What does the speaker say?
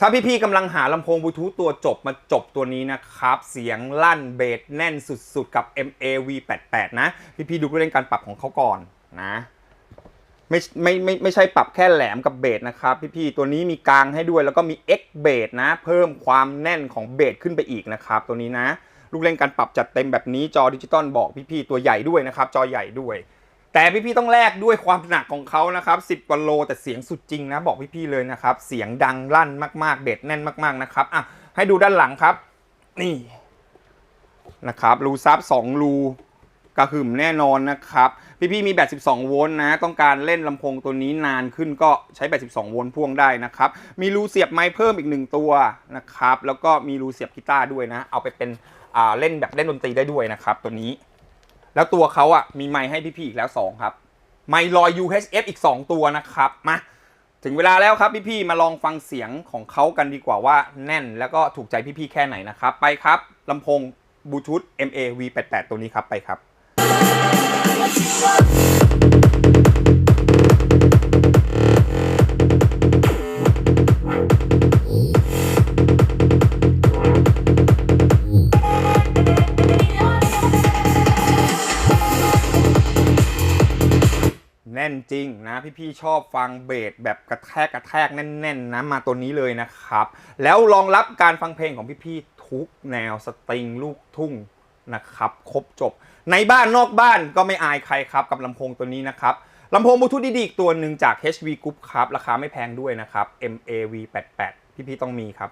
ถ้าพี่ๆกำลังหาลำโพงบลูทูธตัวจบมาจบตัวนี้นะครับ เสียงลั่นเบสแน่นสุดๆ กับ MAV88 นะ พี่ๆดูเรื่องการปรับของเขาก่อนนะไม่ไม่ไม่ไม่ใช่ปรับแค่แหลมกับเบสนะครับ พี่ๆตัวนี้มีกลางให้ด้วยแล้วก็มี X เบสนะ เพิ่มความแน่นของเบสขึ้นไปอีกนะครับ ตัวนี้นะ ลูกเล่นการปรับจัดเต็มแบบนี้จอดิจิตอลบอกพี่ๆตัวใหญ่ด้วยนะครับ จอใหญ่ด้วย แต่พี่ๆต้องแลกด้วยความหนักของเขานะครับ10กว่าโลแต่เสียงสุดจริงนะบอกพี่ๆเลยนะครับ เสียงดังลั่นมากๆ เบสแน่นมากๆนะครับอะให้ดูด้านหลังครับ นี่นะครับรูซับ2รูกระหึ่มแน่นอนนะครับ พี่ๆมีแบต12 โวลต์นะ ต้องการเล่นลำโพงตัวนี้นานขึ้นก็ใช้แบต12 โวลต์พ่วงได้นะครับ มีรูเสียบไม้เพิ่มอีกหนึ่งตัวนะครับ แล้วก็มีรูเสียบกีตาร์ด้วยนะ เอาไปเป็นเล่นแบบเล่นดนตรีได้ด้วยนะครับ ตัวนี้ แล้วตัวเขาอะมีไมค์ให้พี่ๆอีกแล้ว 2 ครับ ไมค์ลอย UHF อีก 2 ตัวนะครับ มาถึงเวลาแล้วครับพี่ๆมาลองฟังเสียงของเขากันดีกว่าว่าแน่นแล้วก็ถูกใจพี่ๆแค่ไหนนะครับ ไปครับลำโพงบลูทูธ MA V88 ตัวนี้ครับไปครับ แน่นจริงนะ พี่ๆชอบฟังเบสแบบกระแทกกระแทกแน่นๆนะมาตัวนี้เลยนะครับ แล้วรองรับการฟังเพลงของพี่ๆทุกแนวสตริงลูกทุ่งนะครับครบจบ ในบ้านนอกบ้านก็ไม่อายใครครับ กับลำโพงตัวนี้นะครับลำโพงบลูทูธดีๆอีกตัวหนึ่งจาก HV Group ครับ ราคาไม่แพงด้วยนะครับ MAV88 พี่ๆต้องมีครับ